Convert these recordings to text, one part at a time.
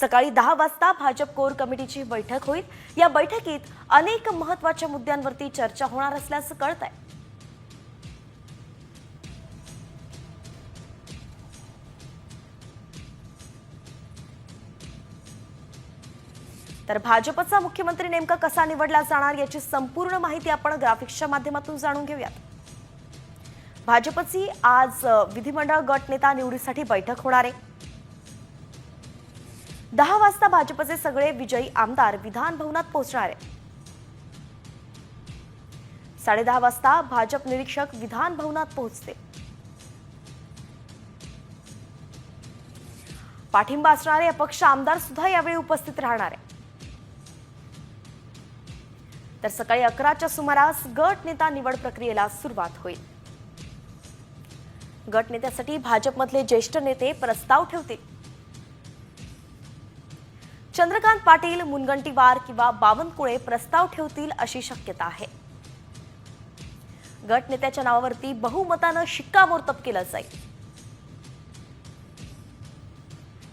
सकाळी दहा वाजता भाजप कोर कमिटीची बैठक होईल. या बैठकीत अनेक महत्त्वाच्या मुद्द्यांवरती चर्चा होणार असल्याचं कळत आहे तर भाजपचा मुख्यमंत्री नेमका कसा निवडला जाणार याची संपूर्ण माहिती आपण ग्राफिक्सच्या माध्यमातून जाणून घेऊयात. भाजपची आज विधिमंडळ गट नेता निवडीसाठी बैठक होणार आहे. दहा वाजता भाजपचे सगळे विजयी आमदार विधान भवनात पोहोचणार आहे साडेदहा वाजता भाजप निरीक्षक विधान भवनात पोहोचते. पाठिंबा असणारे अपक्ष आमदार सुद्धा यावेळी उपस्थित राहणार आहे तर सकाळी अकराच्या सुमारास गट नेता निवड प्रक्रियेला सुरुवात होईल. गट नेत्यासाठी भाजपमधले ज्येष्ठ नेते प्रस्ताव ठेवतील. चंद्रकांत पाटील मुनगंटीवार किंवा बावनकुळे प्रस्ताव ठेवतील अशी शक्यता आहे. गट नेत्याच्या नावावरती बहुमतानं शिक्कामोर्तब केलं जाईल.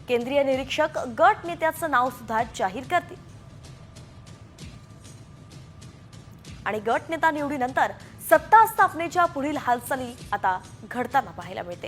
केंद्रीय निरीक्षक गट नेत्याचं नाव सुद्धा जाहीर करतील. आणि गट नेता निवडीनंतर सत्ता स्थापनेच्या पुढील हालचाली आता घडताना पाहायला मिळते.